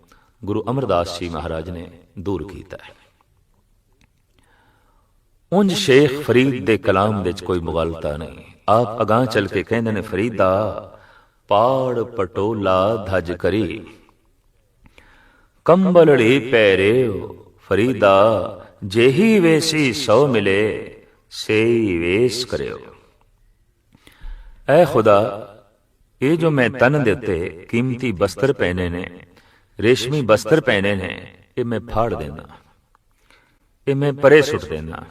ਗੁਰੂ ਅਮਰਦਾਸ ਜੀ ਮਹਾਰਾਜ ਨੇ ਦੂਰ ਕੀਤਾ ਹੈ। ਉਂਝ ਸ਼ੇਖ ਫਰੀਦ ਦੇ ਕਲਾਮ ਵਿੱਚ ਕੋਈ ਮੁਗਾਲਤਾ ਨਹੀਂ। ਆਪ ਅਗਾਹ ਚੱਲ ਕੇ ਕਹਿੰਦੇ ਨੇ, ਫਰੀਦਾ, ਪਾੜ ਪਟੋਲਾ ਧਜ ਕਰੀ। ਕੰਬਲੜੀ ਪੈਰਿਓ ਫਰੀਦਾ, ਜਿਹੀ ਵੇਸੀ ਸੋ ਮਿਲੇ, ਸੇਈ ਵੇਸ ਕਰਿਓ। ਐ ਖੁਦਾ ਇਹ ਜੋ ਮੈਂ ਤਨ ਦੇ ਉੱਤੇ ਕੀਮਤੀ ਬਸਤਰ ਪਹਿਨੇ ਨੇ, ਰੇਸ਼ਮੀ ਬਸਤਰ ਪਹਿਨੇ ਨੇ, ਇਹ ਮੈਂ ਫਾੜ ਦੇਣਾ। ਇਹ ਮੈਂ ਪਰੇ ਸੁੱਟ ਦੇਣਾ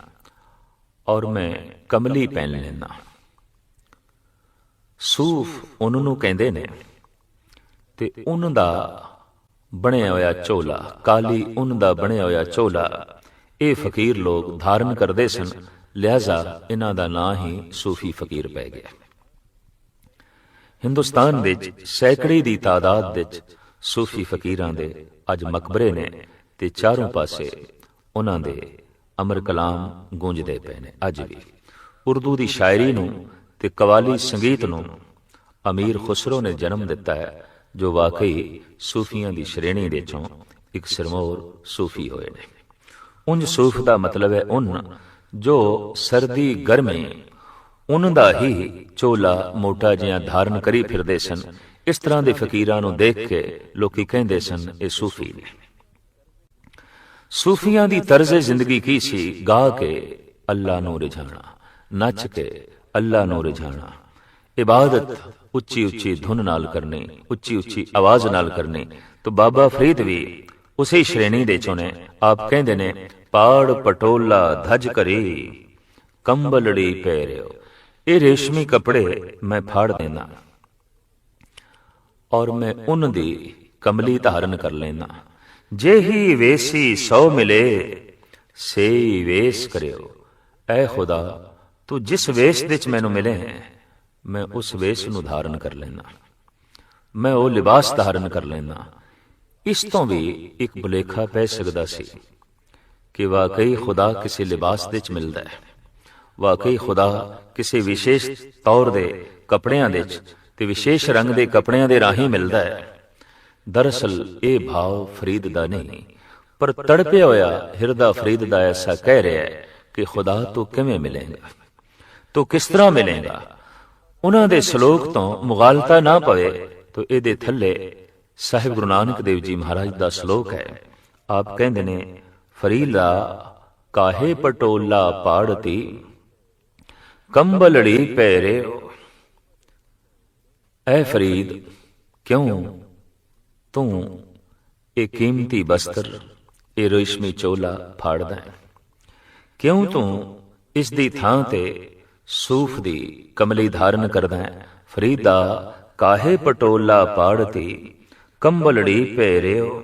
ਔਰ ਮੈਂ ਕਮਲੀ ਪਹਿਨ ਲੈਣਾ। ਸੂਫ ਉਹਨਾਂ ਨੂੰ ਕਹਿੰਦੇ ਨੇ ਤੇ ਉਹਨਾਂ ਦਾ ਬਣਿਆ ਹੋਇਆ ਝੋਲਾ, ਕਾਲੀ ਉਨ ਦਾ ਬਣਿਆ ਹੋਇਆ ਝੋਲਾ, ਇਹ ਫਕੀਰ ਲੋਕ ਧਾਰਨ ਕਰਦੇ ਸਨ, ਲਿਹਾਜ਼ਾ ਇਹਨਾਂ ਦਾ ਨਾਂ ਹੀ ਸੂਫੀ ਫਕੀਰ ਪੈ ਗਿਆ। ਹਿੰਦੁਸਤਾਨ ਵਿੱਚ ਸੈਕੜੇ ਦੀ ਤਾਦਾਦ ਵਿੱਚ ਸੂਫੀ ਫਕੀਰਾਂ ਦੇ ਅੱਜ ਮਕਬਰੇ ਨੇ ਤੇ ਚਾਰੋਂ ਪਾਸੇ ਉਹਨਾਂ ਦੇ ਅਮਰ ਕਲਾਮ ਗੂੰਜਦੇ ਪਏ ਨੇ। ਅੱਜ ਵੀ ਉਰਦੂ ਦੀ ਸ਼ਾਇਰੀ ਨੂੰ ਤੇ ਕਵਾਲੀ ਸੰਗੀਤ ਨੂੰ ਅਮੀਰ ਖੁਸਰੋ ਨੇ ਜਨਮ ਦਿੱਤਾ ਹੈ, ਜੋ ਵਾਕਈ ਸੂਫੀਆਂ ਦੀ ਸ਼੍ਰੇਣੀ ਦੇ ਚੋਂ ਇੱਕ ਸਿਰਮੌਰ ਸੂਫੀ ਹੋਏ ਨੇ। ਉਂਝ ਸੂਫ ਦਾ ਮਤਲਬ ਹੈ ਉਨ, ਜੋ ਸਰਦੀ ਗਰਮੀ ਉਹਨਾਂ ਦਾ ਹੀ ਚੋਲਾ ਮੋਟਾ ਜਿਹਾ ਧਾਰਨ ਕਰੀ ਫਿਰਦੇ ਸਨ। ਇਸ ਤਰ੍ਹਾਂ ਦੇ ਫਕੀਰਾਂ ਨੂੰ ਦੇਖ ਕੇ ਲੋਕੀ ਕਹਿੰਦੇ ਸਨ, ਇਹ ਸੂਫੀ ਨੇ। ਸੂਫੀਆਂ ਦੀ ਤਰਜ਼ ਜ਼ਿੰਦਗੀ ਕੀ ਸੀ? ਗਾ ਕੇ ਅੱਲਾ ਨੂੰ ਰਿਝਾਣਾ ਨੱਚ ਕੇ ਅੱਲਾ ਨੂੰ ਰਿਝਾਣਾ ਇਬਾਦਤ ਉੱਚੀ ਉੱਚੀ ਧੁਨ ਨਾਲ ਕਰਨੀ ਉੱਚੀ ਉੱਚੀ ਆਵਾਜ਼ ਨਾਲ ਕਰਨੀ, ਤਾਂ ਬਾਬਾ ਫਰੀਦ ਵੀ ਉਸੇ ਸ਼੍ਰੇਣੀ ਦੇ ਚੋਂ ਨੇ ਆਪ ਕਹਿੰਦੇ ਨੇ, ਪਾੜ ਪਟੋਲਾ ਧਜ ਕਰੀ ਕੰਬਲੜੀ ਪਹਿਰਿਓ ਇਹ ਰੇਸ਼ਮੀ ਕੱਪੜੇ ਮੈਂ ਫਾੜ ਦੇਣਾ ਔਰ ਮੈਂ ਉਨ ਦੀ ਕਮਲੀ ਧਾਰਨ ਕਰ ਲੈਣਾ। ਜੇ ਹੀ ਵੇਸੀ ਸੋ ਮਿਲੇ, ਸੇਈ ਵੇਸ ਕਰਿਓ। ਐ ਖੁਦਾ, ਤੂੰ ਜਿਸ ਵੇਸ ਦੇ ਚ ਮੈਨੂੰ ਮਿਲੇ ਹੈ, ਮੈਂ ਉਸ ਵੇਸ ਨੂੰ ਧਾਰਨ ਕਰ ਲੈਣਾ। ਮੈਂ ਉਹ ਲਿਬਾਸ ਧਾਰਨ ਕਰ ਲੈਣਾ। ਇਸ ਤੋਂ ਵੀ ਇੱਕ ਬੁਲੇਖਾ ਪੈ ਸਕਦਾ ਸੀ ਕਿ ਵਾਕਈ ਖੁਦਾ ਕਿਸੇ ਲਿਬਾਸ ਦੇ ਚ ਮਿਲਦਾ ਹੈ। ਵਾਕਈ ਖੁਦਾ ਕਿਸੇ ਵਿਸ਼ੇਸ਼ ਤੌਰ ਦੇ ਕੱਪੜਿਆਂ ਦੇ ਚ ਤੇ ਵਿਸ਼ੇਸ਼ ਰੰਗ ਦੇ ਕੱਪੜਿਆਂ ਦੇ ਰਾਹੀਂ ਮਿਲਦਾ ਹੈ। ਦਰਅਸਲ ਇਹ ਭਾਵ ਫਰੀਦ ਦਾ ਨਹੀਂ, ਪਰ ਤੜਪਿਆ ਹੋਇਆ ਹਿਰਦਾ ਫਰੀਦ ਦਾ ਐਸਾ ਕਹਿ ਰਿਹਾ ਹੈ ਕਿ ਖੁਦਾ ਤੂੰ ਕਿਵੇਂ ਮਿਲੇਗਾ? ਤੂੰ ਕਿਸ ਤਰ੍ਹਾਂ ਮਿਲੇਗਾ? ਉਹਨਾਂ ਦੇ ਸ਼ਲੋਕ ਤੋਂ ਮੁਗਾਲਤਾ ਨਾ ਪਵੇ ਤਾਂ ਇਹਦੇ ਥੱਲੇ ਸਾਹਿਬ ਗੁਰੂ ਨਾਨਕ ਦੇਵ ਜੀ ਮਹਾਰਾਜ ਦਾ ਸ਼ਲੋਕ ਹੈ। ਆਪ ਕਹਿੰਦੇ ਨੇ ਫਰੀਲਾ ਕਾਹੇ ਪਟੋਲਾ ਪਾੜਤੀ ਕੰਬਲੜੀ ਪਹਿਰੇ ਐ ਫਰੀਦ, ਕਿਉਂ? ਤੂੰ ਇਹ ਕੀਮਤੀ ਬਸਤਰ, ਇਹ ਰੇਸ਼ਮੀ ਚੋਲਾ ਫਾੜਦਾ ਹੈ। ਕਿਉਂ ਤੂੰ ਇਸ ਦੀ ਥਾਂ ਤੇ ਸੂਫ ਦੀ ਕਮਲੀ ਧਾਰਨ ਕਰਦਾ ਹੈ? ਫਰੀਦਾ, ਕਾਹੇ ਪਟੋਲਾ ਪਾੜਤੀ, ਕੰਬਲੜੀ ਪਹਿਰਿਓ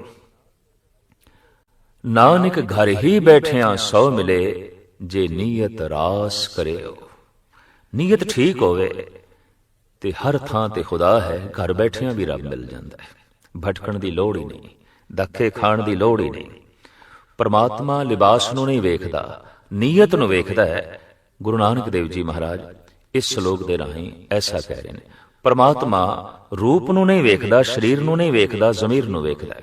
ਨਾਨਕ ਘਰ ਹੀ ਬੈਠਿਆਂ ਸੋ ਮਿਲੇ, ਜੇ ਨੀਅਤ ਰਾਸ ਕਰਿਓ ਨੀਅਤ ਠੀਕ ਹੋਵੇ ਤੇ ਹਰ ਥਾਂ ਤੇ ਖੁਦਾ ਹੈ ਘਰ ਬੈਠਿਆਂ ਵੀ ਰੱਬ ਮਿਲ ਜਾਂਦਾ ਹੈ। ਭਟਕਣ ਦੀ ਲੋੜ ਹੀ ਨਹੀਂ ਧੱਕੇ ਖਾਣ ਦੀ ਲੋੜ ਹੀ ਨਹੀਂ। ਪਰਮਾਤਮਾ ਲਿਬਾਸ ਨੂੰ ਨਹੀਂ ਵੇਖਦਾ ਨੀਅਤ ਨੂੰ ਵੇਖਦਾ ਹੈ। ਗੁਰੂ ਨਾਨਕ ਦੇਵ ਜੀ ਮਹਾਰਾਜ ਇਸ ਸ਼ਲੋਕ ਦੇ ਰਾਹੀਂ ਐਸਾ ਕਹਿ ਰਹੇ ਨੇ ਪਰਮਾਤਮਾ ਰੂਪ ਨੂੰ ਨਹੀਂ ਵੇਖਦਾ ਸਰੀਰ ਨੂੰ ਨਹੀਂ ਵੇਖਦਾ ਜ਼ਮੀਰ ਨੂੰ ਵੇਖਦਾ ਹੈ।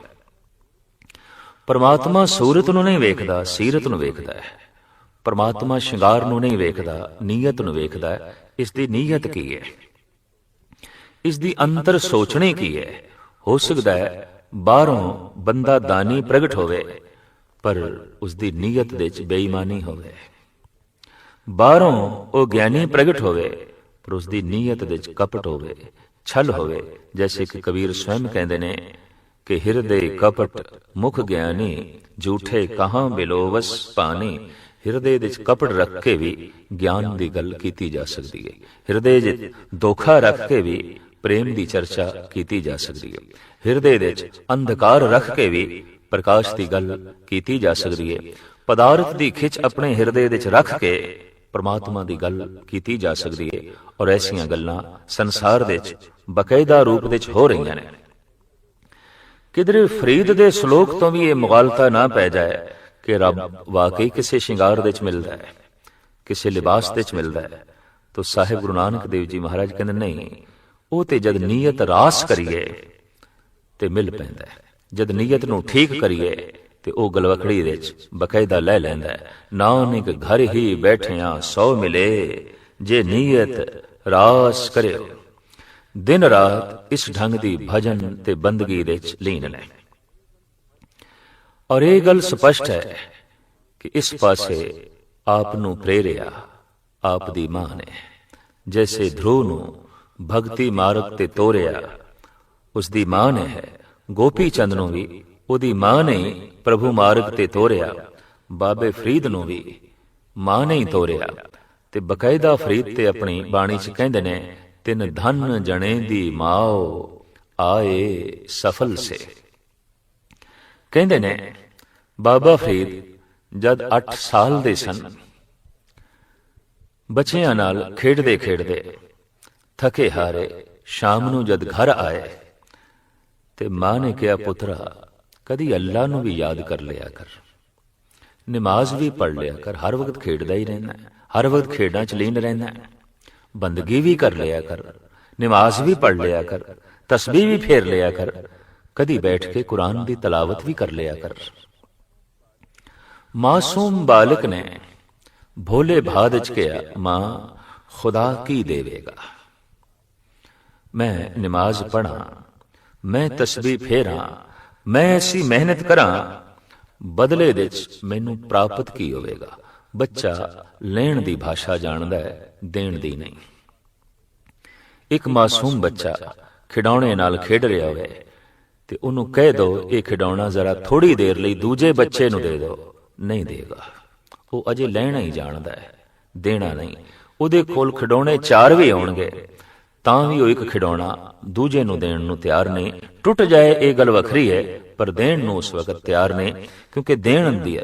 ਪਰਮਾਤਮਾ ਸੂਰਤ ਨੂੰ ਨਹੀਂ ਵੇਖਦਾ ਸੀਰਤ ਨੂੰ ਵੇਖਦਾ ਹੈ। ਪਰਮਾਤਮਾ ਸ਼ਿੰਗਾਰ ਨੂੰ ਨਹੀਂ ਵੇਖਦਾ, ਨੀਅਤ ਨੂੰ ਵੇਖਦਾ ਹੈ। ਇਸ ਦੀ ਨੀਅਤ ਕੀ ਹੈ? ਇਸ ਦੀ ਅੰਤਰ ਸੋਚਣੀ ਕੀ ਹੈ? ਹੋ ਸਕਦਾ ਹੈ ਬਾਹਰੋਂ ਬੰਦਾ ਦਾਨੀ ਪ੍ਰਗਟ ਹੋਵੇ, ਪਰ ਉਸ ਦੀ ਨੀਅਤ ਦੇ ਵਿੱਚ ਬੇਈਮਾਨੀ ਹੋਵੇ। ਬਾਹਰੋਂ ਉਹ ਗਿਆਨੀ ਪ੍ਰਗਟ ਹੋਵੇ, ਪਰ ਉਸ ਦੀ ਨੀਅਤ ਦੇ ਵਿੱਚ ਕਪਟ ਹੋਵੇ, ਛਲ ਹੋਵੇ। ਜੈਸੇ ਕਿ ਕਬੀਰ ਸਵੈਮ ਕਹਿੰਦੇ ਨੇ ਕਿ ਹਿਰਦੇ ਕਪਟ ਮੁਖ ਗਿਆਨੀ, ਝੂਠੇ ਕਹਾਂ ਬਿਲੋਵਸ ਪਾਣੀ। ਹਿਰਦੇ ਵਿੱਚ ਕਪਟ ਰੱਖ ਕੇ ਵੀ ਗਿਆਨ ਦੀ ਗੱਲ ਕੀਤੀ ਜਾ ਸਕਦੀ ਹੈ। ਹਿਰਦੇ ਵਿੱਚ ਧੋਖਾ ਰੱਖ ਕੇ ਵੀ ਪ੍ਰੇਮ ਦੀ ਚਰਚਾ ਕੀਤੀ ਜਾ ਸਕਦੀ ਹੈ। ਹਿਰਦੇ ਵਿੱਚ ਅੰਧਕਾਰ ਰੱਖ ਕੇ ਵੀ ਪ੍ਰਕਾਸ਼ ਦੀ ਗੱਲ ਕੀਤੀ ਜਾ ਸਕਦੀ ਹੈ। ਪਦਾਰਥ ਦੀ ਖਿੱਚ ਆਪਣੇ ਹਿਰਦੇ ਵਿੱਚ ਰੱਖ ਕੇ ਪਰਮਾਤਮਾ ਦੀ ਗੱਲ ਕੀਤੀ ਜਾ ਸਕਦੀ ਹੈ ਔਰ ਐਸੀਆਂ ਗੱਲਾਂ ਸੰਸਾਰ ਦੇ ਵਿੱਚ ਬਕਾਇਦਾ ਰੂਪ ਵਿੱਚ ਹੋ ਰਹੀਆਂ ਨੇ। ਕਿਧਰੇ ਫਰੀਦ ਦੇ ਸ਼ਲੋਕ ਤੋਂ ਵੀ ਇਹ ਮੁਗਾਲਤਾ ਨਾ ਪੈ ਜਾਏ ਕਿ ਰੱਬ ਵਾਕਈ ਕਿਸੇ ਸ਼ਿੰਗਾਰ ਦੇ ਵਿੱਚ ਮਿਲਦਾ ਹੈ, ਕਿਸੇ ਲਿਬਾਸ ਦੇ ਵਿੱਚ ਮਿਲਦਾ ਹੈ। ਤਾਂ ਸਾਹਿਬ ਗੁਰੂ ਨਾਨਕ ਦੇਵ ਜੀ ਮਹਾਰਾਜ ਕਹਿੰਦੇ, ਨਹੀਂ, ਉਹ ਤੇ ਜਦ ਨੀਅਤ ਰਾਸ ਕਰੀਏ, ਤੇ ਮਿਲ ਪੈਂਦਾ ਹੈ। ਜਦ ਨੀਅਤ ਨੂੰ ਠੀਕ ਕਰੀਏ, ਤੇ ਉਹ ਗਲਵਕੜੀ ਦੇ ਵਿੱਚ ਬਕਾਇਦਾ ਲੈ ਲੈਂਦਾ ਹੈ। ਨਾਨਕ ਘਰ ਹੀ ਬੈਠਿਆਂ ਸੌ ਮਿਲੇ, ਜੇ ਨੀਅਤ ਰਾਸ ਕਰਿਓ। ਦਿਨ ਰਾਤ ਇਸ ਢੰਗ ਦੀ ਭਜਨ ਤੇ ਬੰਦਗੀ ਦੇ ਵਿੱਚ ਲੀਨ ਨੇ। ਔਰ ਇਹ ਗੱਲ ਸਪਸ਼ਟ ਹੈ ਕਿ ਇਸ ਪਾਸੇ ਆਪ ਨੂੰ ਪ੍ਰੇਰਿਆ ਆਪ ਦੀ ਮਾਂ ਨੇ। ਜੈਸੇ ਧਰੂ ਨੂੰ ਭਗਤੀ ਮਾਰਗ ਤੇ ਤੋਰਿਆ ਉਸ ਦੀ ਮਾਂ ਨੇ ਹੈ। ਗੋਪੀ ਚੰਦ ਨੂੰ ਵੀ, ਉਹਦੀ ਮਾਂ ਨੇ ਪ੍ਰਭੂ ਮਾਰਗ ਤੇ ਤੋਰਿਆ, ਬਾਬੇ ਫਰੀਦ ਨੂੰ ਵੀ ਮਾਂ ਨੇ ਹੀ ਤੋਰਿਆ। ਤੇ ਬਕਾਇਦਾ ਫਰੀਦ ਤੇ ਆਪਣੀ ਬਾਣੀ 'ਚ ਕਹਿੰਦੇ ਨੇ, ਤਿੰਨ ਧਨ ਜਣੇ ਦੀ ਮਾਓ ਆਏ ਸਫਲ ਸੇ। ਕਹਿੰਦੇ ਨੇ, ਬਾਬਾ ਫਰੀਦ ਜਦ 8 ਸਾਲ ਦੇ ਸਨ। ਬੱਚਿਆਂ ਨਾਲ ਖੇਡਦੇ ਖੇਡਦੇ ਥਕੇ ਹਾਰੇ ਸ਼ਾਮ ਨੂੰ ਜਦ ਘਰ ਆਏ ਤੇ ਮਾਂ ਨੇ ਕਿਹਾ, ਪੁੱਤਰਾ, ਕਦੀ ਅੱਲਾ ਨੂੰ ਵੀ ਯਾਦ ਕਰ ਲਿਆ ਕਰ। ਨਮਾਜ਼ ਵੀ ਪੜ ਲਿਆ ਕਰ। ਹਰ ਵਕਤ ਖੇਡਦਾ ਹੀ ਰਹਿਣਾ ਹਰ ਵਕਤ ਖੇਡਾਂ ਚ ਲੀਨ ਰਹਿਣਾ ਬੰਦਗੀ ਵੀ ਕਰ ਲਿਆ ਕਰ। ਨਮਾਜ਼ ਵੀ ਪੜ ਲਿਆ ਕਰ। ਤਸਬੀਹ ਵੀ ਫੇਰ ਲਿਆ ਕਰ। ਕਦੀ ਬੈਠ ਕੇ ਕੁਰਾਨ ਦੀ ਤਲਾਵਤ ਵੀ ਕਰ ਲਿਆ ਕਰ ਮਾਸੂਮ ਬਾਲਕ ਨੇ ਭੋਲੇ ਭਾਦ ਚ ਕਿਹਾ ਮਾਂ ਖੁਦਾ ਕੀ ਦੇਵੇਗਾ? ਮੈਂ ਨਮਾਜ਼ ਪੜਾਂ ਮੈਂ ਤਸਬੀਹ ਫੇਰਾਂ ਮੈਂ ਐਸੀ ਮਿਹਨਤ ਕਰਾਂ ਬਦਲੇ ਦੇ ਵਿੱਚ ਮੈਨੂੰ ਪ੍ਰਾਪਤ ਕੀ ਹੋਵੇਗਾ? ਬੱਚਾ ਲੈਣ ਦੀ ਭਾਸ਼ਾ ਜਾਣਦਾ ਹੈ ਦੇਣ ਦੀ ਨਹੀਂ। ਇੱਕ ਮਾਸੂਮ ਬੱਚਾ ਖਿਡੌਣੇ ਨਾਲ ਖੇਡ ਰਿਹਾ ਹੋਵੇ ਤੇ ਉਹਨੂੰ ਕਹਿ ਦੋ, ਇਹ ਖਿਡੌਣਾ ਜ਼ਰਾ ਥੋੜੀ ਦੇਰ ਲਈ ਦੂਜੇ ਬੱਚੇ ਨੂੰ ਦੇ ਦਿਓ ਨਹੀਂ ਦੇਗਾ। ਉਹ ਅਜੇ ਲੈਣਾ ਹੀ ਜਾਣਦਾ ਹੈ। ਦੇਣਾ ਨਹੀਂ। ਉਹਦੇ ਕੋਲ ਖਿਡੌਣੇ ਚਾਰ ਵੀ ਆਉਣਗੇ। ਤਾਂ ਵੀ ਉਹ ਇੱਕ ਖਿਡੌਣਾ ਦੂਜੇ ਨੂੰ ਦੇਣ ਨੂੰ ਤਿਆਰ ਨਹੀਂ। ਟੁੱਟ ਜਾਏ, ਇਹ ਗੱਲ ਵੱਖਰੀ ਹੈ, ਪਰ ਦੇਣ ਨੂੰ ਉਸ ਵਕਤ ਤਿਆਰ ਨਹੀਂ, ਕਿਉਂਕਿ ਦੇਣ ਦੀ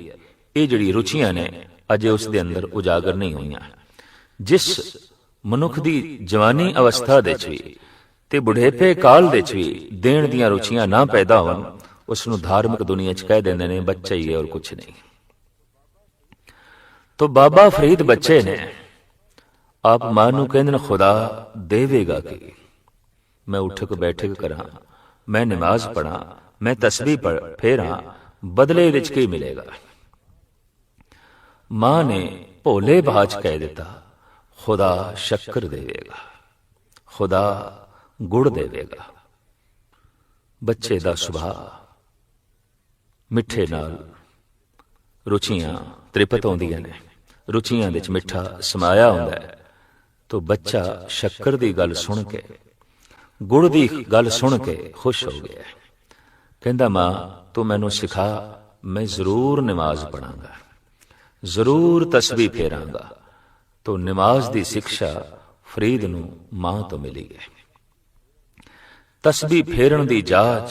ਇਹ ਜਿਹੜੀ ਰੁਚੀਆਂ ਨੇ, ਅਜੇ ਉਸ ਦੇ ਅੰਦਰ ਉਜਾਗਰ ਨਹੀਂ ਹੋਈਆਂ। ਜਿਸ ਮਨੁੱਖ ਦੀ ਜਵਾਨੀ ਅਵਸਥਾ ਦੇ ਚ ਵੀ ਤੇ ਬੁਢੇਪੇ ਕਾਲ ਦੇ ਚ ਵੀ ਦੇਣ ਦੀਆਂ ਰੁਚੀਆਂ ਨਾ ਪੈਦਾ ਹੋਣ ਉਸ ਨੂੰ ਧਾਰਮਿਕ ਦੁਨੀਆ ਚ ਕਹਿ ਦਿੰਦੇ ਨੇ, ਬੱਚਾ ਹੀ ਹੈ ਔਰ ਕੁਝ ਨਹੀਂ। ਤੋ ਬਾਬਾ ਫਰੀਦ ਬੱਚੇ ਨੇ, ਆਪ ਮਾਂ ਨੂੰ ਕਹਿੰਦੇ ਨੇ, ਖੁਦਾ ਦੇਵੇਗਾ ਕੀ? ਮੈਂ ਉੱਠਕ ਬੈਠਕ ਕਰਾਂ, ਮੈਂ ਨਮਾਜ਼ ਪੜਾਂ ਮੈਂ ਤਸਬੀਹ ਪੜ ਫੇਰਾਂ, ਬਦਲੇ ਵਿੱਚ ਕੀ ਮਿਲੇਗਾ? ਮਾਂ ਨੇ ਭੋਲੇ ਬਾਜ ਕਹਿ ਦਿੱਤਾ, ਖੁਦਾ ਸ਼ੱਕਰ ਦੇਵੇਗਾ, ਖੁਦਾ ਗੁੜ ਦੇਵੇਗਾ ਬੱਚੇ ਦਾ ਸੁਭਾਅ ਮਿੱਠੇ ਨਾਲ ਰੁਚੀਆਂ ਤ੍ਰਿਪਤ ਆਉਂਦੀਆਂ ਨੇ। ਰੁਚੀਆਂ ਵਿੱਚ ਮਿੱਠਾ ਸਮਾਇਆ ਹੁੰਦਾ ਹੈ। ਤੋ ਬੱਚਾ ਸ਼ੱਕਰ ਦੀ ਗੱਲ ਸੁਣ ਕੇ, ਗੁੜ ਦੀ ਗੱਲ ਸੁਣ ਕੇ ਖੁਸ਼ ਹੋ ਗਿਆ ਕਹਿੰਦਾ, ਮਾਂ, ਤੂੰ ਮੈਨੂੰ ਸਿਖਾ, ਮੈਂ ਜ਼ਰੂਰ ਨਮਾਜ਼ ਪੜਾਂਗਾ ਜ਼ਰੂਰ ਤਸਬੀਹ ਫੇਰਾਂਗਾ। ਤੋ ਨਮਾਜ਼ ਦੀ ਸਿੱਖਿਆ ਫਰੀਦ ਨੂੰ ਮਾਂ ਤੋਂ ਮਿਲੀ ਹੈ। ਤਸਬੀਹ ਫੇਰਨ ਦੀ ਜਾਚ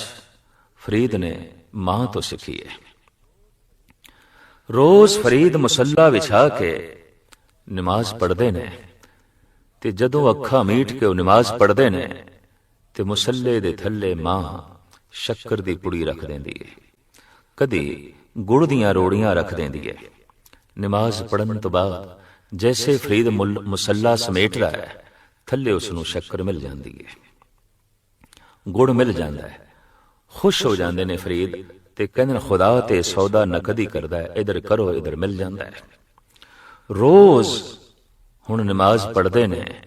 ਫਰੀਦ ਨੇ ਮਾਂ ਤੋਂ ਸਿੱਖੀ ਹੈ। ਰੋਜ਼ ਫਰੀਦ ਮੁਸੱਲਾ ਵਿਛਾ ਕੇ ਨਮਾਜ਼ ਪੜ੍ਹਦੇ ਨੇ ਤੇ ਜਦੋਂ ਅੱਖਾਂ ਮੀਟ ਕੇ ਉਹ ਨਮਾਜ਼ ਪੜ੍ਹਦੇ ਨੇ ਤੇ ਮੁਸੱਲੇ ਦੇ ਥੱਲੇ ਮਾਂ ਸ਼ੱਕਰ ਦੀ ਪੁੜੀ ਰੱਖ ਦਿੰਦੀ ਹੈ। ਕਦੀ ਗੁੜ ਦੀਆਂ ਰੋੜੀਆਂ ਰੱਖ ਦਿੰਦੀ ਹੈ। ਨਮਾਜ਼ ਪੜਨ ਤੋਂ ਬਾਅਦ ਜੈਸੇ ਫਰੀਦ ਮੁਸੱਲਾ ਸਮੇਟ ਰਹਾ ਹੈ, ਥੱਲੇ ਉਸ ਨੂੰ ਸ਼ੱਕਰ ਮਿਲ ਜਾਂਦੀ ਹੈ। ਗੁੜ ਮਿਲ ਜਾਂਦਾ ਹੈ। ਖੁਸ਼ ਹੋ ਜਾਂਦੇ ਨੇ ਫਰੀਦ ਤੇ ਕਹਿੰਦੇ ਨੇ, ਖੁਦਾ ਤੇ ਸੌਦਾ ਨਕਦੀ ਕਰਦਾ ਹੈ, ਇਧਰ ਕਰੋ, ਇਧਰ ਮਿਲ ਜਾਂਦਾ ਹੈ। ਰੋਜ਼ ਹੁਣ ਨਮਾਜ਼ ਪੜ੍ਹਦੇ ਨੇ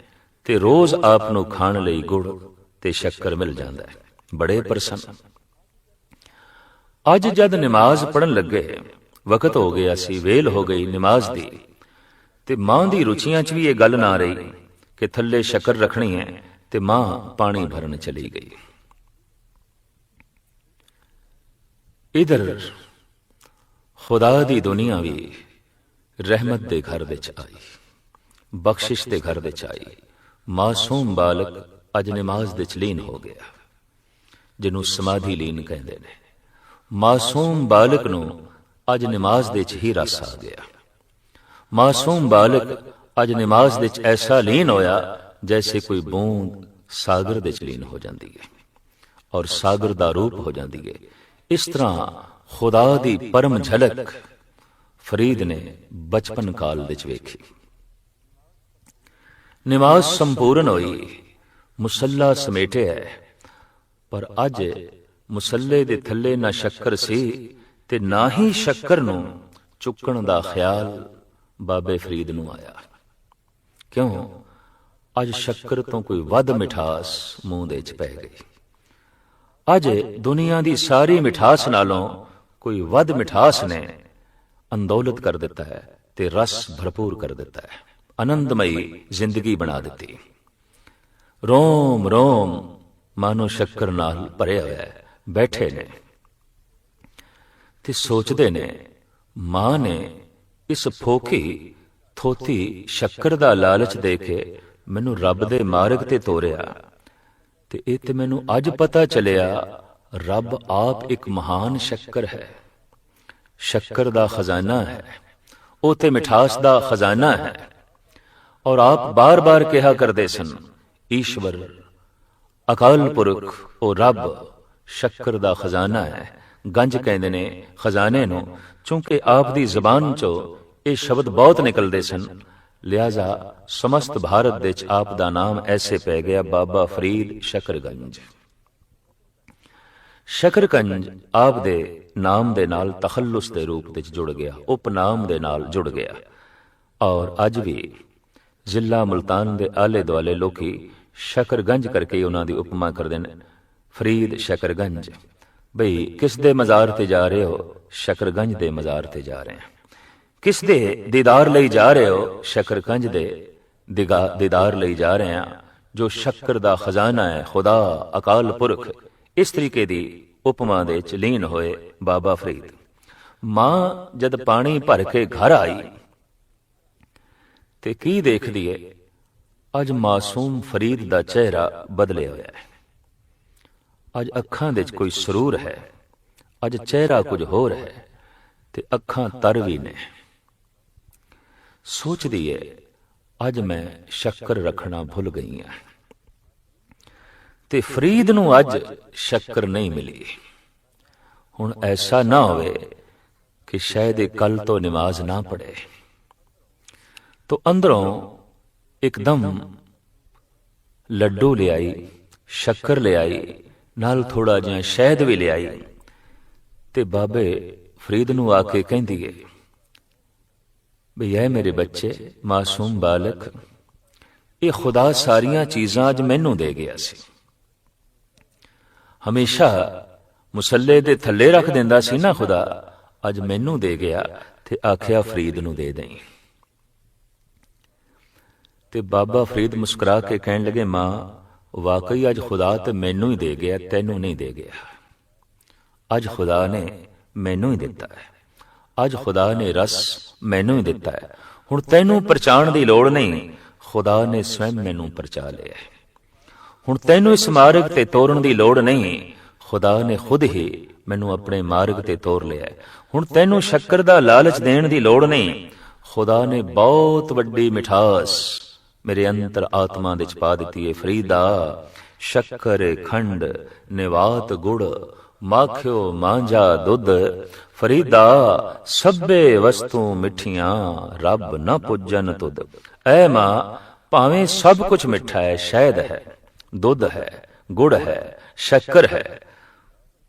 ਤੇ ਰੋਜ਼ ਆਪ ਨੂੰ ਖਾਣ ਲਈ ਗੁੜ ਤੇ ਸ਼ੱਕਰ ਮਿਲ ਜਾਂਦਾ ਹੈ। ਬੜੇ ਪ੍ਰਸੰਨ। ਅੱਜ ਜਦ ਨਮਾਜ਼ ਪੜਨ ਲੱਗੇ, ਵਕਤ ਹੋ ਗਿਆ ਸੀ, ਵੇਲ ਹੋ ਗਈ ਨਮਾਜ਼ ਦੀ ਤੇ ਮਾਂ ਦੀ ਰੁਚੀਆਂ 'ਚ ਵੀ ਇਹ ਗੱਲ ਨਾ ਰਹੀ ਕਿ ਥੱਲੇ ਸ਼ੱਕਰ ਰੱਖਣੀ ਹੈ। ਤੇ ਮਾਂ ਪਾਣੀ ਭਰਨ ਚਲੀ ਗਈ। ਇਧਰ ਖੁਦਾ ਦੀ ਦੁਨੀਆ ਵੀ ਰਹਿਮਤ ਦੇ ਘਰ ਵਿੱਚ ਆਈ, ਬਖਸ਼ਿਸ਼ ਦੇ ਘਰ ਵਿੱਚ ਆਈ। ਮਾਸੂਮ ਬਾਲਕ ਅੱਜ ਨਮਾਜ਼ ਦੇ ਚ ਲੀਨ ਹੋ ਗਿਆ, ਜਿਹਨੂੰ ਸਮਾਧੀ ਲੀਨ ਕਹਿੰਦੇ ਨੇ। ਮਾਸੂਮ ਬਾਲਕ ਨੂੰ ਅੱਜ ਨਮਾਜ਼ ਦੇ ਚ ਹੀ ਰਸ ਆ ਗਿਆ। ਮਾਸੂਮ ਬਾਲਕ ਅੱਜ ਨਮਾਜ਼ ਦੇ ਚ ਐਸਾ ਲੀਨ ਹੋਇਆ ਜੈਸੇ ਕੋਈ ਬੂੰਦ ਸਾਗਰ ਦੇ ਚਲੀਨ ਹੋ ਜਾਂਦੀ ਹੈ ਔਰ ਸਾਗਰ ਦਾ ਰੂਪ ਹੋ ਜਾਂਦੀ ਹੈ ਇਸ ਤਰ੍ਹਾਂ ਖੁਦਾ ਦੀ ਪਰਮ ਝਲਕ ਫਰੀਦ ਨੇ ਬਚਪਨ ਕਾਲ ਵਿੱਚ ਵੇਖੀ ਨਿਵਾਸ ਸੰਪੂਰਨ ਹੋਈ ਮੁਸੱਲਾ ਸਮੇਟਿਆ ਪਰ ਅੱਜ ਮੁਸੱਲੇ ਦੇ ਥੱਲੇ ਨਾ ਸ਼ੱਕਰ ਸੀ ਤੇ ਨਾ ਹੀ ਸ਼ੱਕਰ ਨੂੰ ਚੁੱਕਣ ਦਾ ਖਿਆਲ ਬਾਬੇ ਫਰੀਦ ਨੂੰ ਆਇਆ ਕਿਉਂ ਅੱਜ ਸ਼ੱਕਰ ਤੋਂ ਕੋਈ ਵੱਧ ਮਿਠਾਸ ਮੂੰਹ ਦੇ ਚ ਪੈ ਗਈ। ਅੱਜ ਦੁਨੀਆ ਦੀ ਸਾਰੀ ਮਿਠਾਸ ਨਾਲੋਂ ਕੋਈ ਵੱਧ ਮਿਠਾਸ ਨੇ ਅੰਦੋਲਤ ਕਰ ਦਿੱਤਾ ਹੈ ਤੇ ਰਸ ਭਰਪੂਰ ਕਰ ਦਿੱਤਾ ਹੈ। ਆਨੰਦਮਈ ਜ਼ਿੰਦਗੀ ਬਣਾ ਦਿੱਤੀ। ਰੋਮ ਰੋਮ, ਮਾਨੋ ਸ਼ੱਕਰ ਨਾਲ ਭਰਿਆ ਹੋਇਆ ਹੈ। ਬੈਠੇ ਨੇ। ਤੇ ਸੋਚਦੇ ਨੇ, ਮਾਂ ਨੇ ਇਸ ਫੋਕੀ, ਥੋਤੀ ਸ਼ੱਕਰ ਦਾ ਲਾਲਚ ਦੇ ਕੇ ਮੈਨੂੰ ਰੱਬ ਦੇ ਮਾਰਗ ਤੇ ਤੋਰਿਆ ਤੇ ਇਹ ਤੇ ਮੈਨੂੰ ਅੱਜ ਪਤਾ ਚੱਲਿਆ, ਰੱਬ ਆਪ ਇੱਕ ਮਹਾਨ ਸ਼ੱਕਰ ਹੈ। ਸ਼ੱਕਰ ਦਾ ਖਜ਼ਾਨਾ ਹੈ, ਉਹ ਤੇ ਮਿਠਾਸ ਦਾ ਖਜ਼ਾਨਾ ਹੈ। ਔਰ ਆਪ ਬਾਰ-ਬਾਰ ਕਿਹਾ ਕਰਦੇ ਸਨ, ਈਸ਼ਵਰ, ਅਕਾਲ ਪੁਰਖ, ਉਹ ਰੱਬ, ਸ਼ੱਕਰ ਦਾ ਖਜ਼ਾਨਾ ਹੈ। ਗੰਜ ਕਹਿੰਦੇ ਨੇ, ਖਜ਼ਾਨੇ ਨੂੰ ਕਿਉਂਕਿ ਆਪ ਦੀ ਜ਼ਬਾਨ ਚੋਂ ਇਹ ਸ਼ਬਦ ਬਹੁਤ ਨਿਕਲਦੇ ਸਨ। ਲਿਆਜ਼ਾ, ਸਮਸਤ ਭਾਰਤ ਦੇ ਚ ਆਪ ਦਾ ਨਾਮ ਐਸੇ ਪੈ ਗਿਆ ਬਾਬਾ ਫਰੀਦ ਸ਼ਕਰਗੰਜ। ਸ਼ਕਰਗੰਜ ਆਪ ਦੇ ਨਾਮ ਦੇ ਨਾਲ ਤਖੱਲੁਸ ਦੇ ਰੂਪ ਵਿੱਚ ਜੁੜ ਗਿਆ, ਉਪਨਾਮ ਦੇ ਨਾਲ ਜੁੜ ਗਿਆ। ਔਰ ਅੱਜ ਵੀ ਜ਼ਿਲ੍ਹਾ ਮੁਲਤਾਨ ਦੇ ਆਲੇ ਦੁਆਲੇ ਲੋਕੀ ਸ਼ਕਰਗੰਜ ਕਰਕੇ ਉਹਨਾਂ ਦੀ ਉਪਮਾ ਕਰਦੇ ਨੇ, ਫਰੀਦ ਸ਼ਕਰਗੰਜ। ਬਈ ਕਿਸ ਦੇ ਮਜ਼ਾਰ ਤੇ ਜਾ ਰਹੇ ਹੋ? ਸ਼ਕਰਗੰਜ ਦੇ ਮਜ਼ਾਰ ਤੇ ਜਾ ਰਹੇ ਹਾਂ। ਕਿਸ ਦੇ ਦੀਦਾਰ ਲਈ ਜਾ ਰਹੇ ਹੋ? ਸ਼ਕਰਗੰਜ ਦੇ ਦੀਦਾਰ ਲਈ ਜਾ ਰਹੇ ਆ ਜੋ ਸ਼ੱਕਰ ਦਾ ਖਜ਼ਾਨਾ ਹੈ, ਖੁਦਾ, ਅਕਾਲ ਪੁਰਖ, ਇਸ ਤਰੀਕੇ ਦੀ ਉਪਮਾ ਦੇ ਚ ਲੀਨ ਹੋਏ ਬਾਬਾ ਫਰੀਦ। ਮਾਂ ਜਦ ਪਾਣੀ ਭਰ ਕੇ ਘਰ ਆਈ ਤੇ ਕੀ ਦੇਖਦੀ ਏ? ਅੱਜ ਮਾਸੂਮ ਫਰੀਦ ਦਾ ਚਿਹਰਾ ਬਦਲਿਆ ਹੋਇਆ ਹੈ। ਅੱਜ ਅੱਖਾਂ ਦੇ ਵਿੱਚ ਕੋਈ ਸਰੂਰ ਹੈ। ਅੱਜ ਚਿਹਰਾ ਕੁਝ ਹੋਰ ਹੈ ਤੇ ਅੱਖਾਂ ਤਰ ਵੀ ਨੇ। ਸੋਚਦੀ ਹੈ ਅੱਜ ਮੈਂ ਸ਼ੱਕਰ ਰੱਖਣਾ ਭੁੱਲ ਗਈ ਹਾਂ ਤੇ ਫਰੀਦ ਨੂੰ ਅੱਜ ਸ਼ੱਕਰ ਨਹੀਂ ਮਿਲੀ। ਹੁਣ ਐਸਾ ਨਾ ਹੋਵੇ ਕਿ ਸ਼ਾਇਦ ਇਹ ਕੱਲ ਤੋਂ ਨਮਾਜ਼ ਨਾ ਪੜੇ ਤੋ ਅੰਦਰੋਂ ਇੱਕਦਮ ਲੱਡੂ ਲਿਆਈ, ਸ਼ੱਕਰ ਲਿਆਈ, ਨਾਲ ਥੋੜਾ ਜਿਹਾ ਸ਼ਹਿਦ ਵੀ ਲਿਆਈ। ਤੇ ਬਾਬੇ ਫਰੀਦ ਨੂੰ ਆ ਕੇ ਕਹਿੰਦੀ ਏ ਵੀ ਐ ਮੇਰੇ ਬੱਚੇ, ਮਾਸੂਮ ਬਾਲਕ, ਇਹ ਖੁਦਾ ਸਾਰੀਆਂ ਚੀਜ਼ਾਂ ਅੱਜ ਮੈਨੂੰ ਦੇ ਗਿਆ ਸੀ। ਹਮੇਸ਼ਾ ਮੁਸੱਲੇ ਦੇ ਥੱਲੇ ਰੱਖ ਦਿੰਦਾ ਸੀ ਨਾ ਖੁਦਾ, ਅੱਜ ਮੈਨੂੰ ਦੇ ਗਿਆ ਤੇ ਆਖਿਆ ਫਰੀਦ ਨੂੰ ਦੇ ਦੇਈ। ਤੇ ਬਾਬਾ ਫਰੀਦ ਮੁਸਕਰਾ ਕੇ ਕਹਿਣ ਲੱਗੇ, ਮਾਂ, ਵਾਕਈ ਅੱਜ ਖੁਦਾ ਤੇ ਮੈਨੂੰ ਹੀ ਦੇ ਗਿਆ, ਤੈਨੂੰ ਨਹੀਂ ਦੇ ਗਿਆ। ਅੱਜ ਖੁਦਾ ਨੇ ਮੈਨੂੰ ਹੀ ਦਿੱਤਾ ਹੈ। ਅੱਜ ਖੁਦਾ ਨੇ ਰਸ ਮੈਨੂੰ ਹੀ ਦਿੱਤਾ ਹੈ। ਹੁਣ ਤੈਨੂੰ ਪਰਚਾਣ ਦੀ ਲੋੜ ਨਹੀਂ। ਖੁਦਾ ਨੇ ਸਵੈਂ ਮੈਨੂੰ ਪਰਚਾ ਲਿਆ ਹੈ। ਹੁਣ ਤੈਨੂੰ ਇਸ ਮਾਰਗ ਤੇ ਤੋਰਨ ਦੀ ਲੋੜ ਨਹੀਂ। ਖੁਦਾ ਨੇ ਖੁਦ ਹੀ ਮੈਨੂੰ ਆਪਣੇ ਮਾਰਗ ਤੇ ਤੋਰ ਲਿਆ ਹੁਣ ਤੈਨੂੰ ਸ਼ੱਕਰ ਦਾ ਲਾਲਚ ਦੇਣ ਦੀ ਲੋੜ ਨਹੀਂ। ਖੁਦਾ ਨੇ ਬਹੁਤ ਵੱਡੀ ਮਿਠਾਸ ਮੇਰੇ ਅੰਤਰ ਆਤਮਾ ਦੇ ਚ ਪਾ ਦਿੱਤੀ ਹੈ। ਫਰੀਦਾ, ਸ਼ੱਕਰ, ਖੰਡ, ਨਿਵਾਤ, ਗੁੜ ਮਾਖਿਓ ਮਾਂਜਾ ਦੁੱਧ ਫਰੀਦਾ ਸਭੇ ਵਸਤੂ ਮਿੱਠੀਆਂ ਰੱਬ ਨਾ ਪੁੱਜਨ ਤੁਧ ਐ ਮਾਂ ਭਾਵੇਂ ਸਭ ਕੁਝ ਮਿੱਠਾ ਹੈ ਸ਼ਹਿਦ ਹੈ ਦੁੱਧ ਹੈ ਗੁੜ ਹੈ ਸ਼ੱਕਰ ਹੈ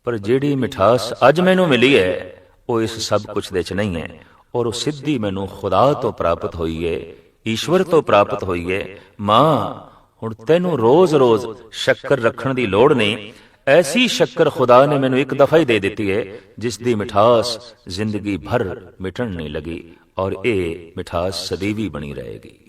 ਪਰ ਜਿਹੜੀ ਮਿਠਾਸ ਅੱਜ ਮੈਨੂੰ ਮਿਲੀ ਹੈ ਉਹ ਇਸ ਸਭ ਕੁਝ ਦੇ ਚ ਨਹੀਂ ਹੈ ਔਰ ਉਹ ਸਿੱਧੀ ਮੈਨੂੰ ਖੁਦਾ ਤੋਂ ਪ੍ਰਾਪਤ ਹੋਈ ਹੈ ਈਸ਼ਵਰ ਤੋਂ ਪ੍ਰਾਪਤ ਹੋਈ ਹੈ ਮਾਂ ਹੁਣ ਤੈਨੂੰ ਰੋਜ਼-ਰੋਜ਼ ਸ਼ੱਕਰ ਰੱਖਣ ਦੀ ਲੋੜ ਨਹੀਂ ਐਸੀ ਸ਼ੱਕਰ ਖੁਦਾ ਨੇ ਮੈਨੂੰ ਇੱਕ ਦਫਾ ਹੀ ਦੇ ਦਿੱਤੀ ਹੈ ਜਿਸ ਦੀ ਮਿਠਾਸ ਜ਼ਿੰਦਗੀ ਭਰ ਮਿਟਣ ਨਹੀਂ ਲੱਗੀ ਔਰ ਇਹ ਮਿਠਾਸ ਸਦੀਵੀ ਬਣੀ ਰਹੇਗੀ।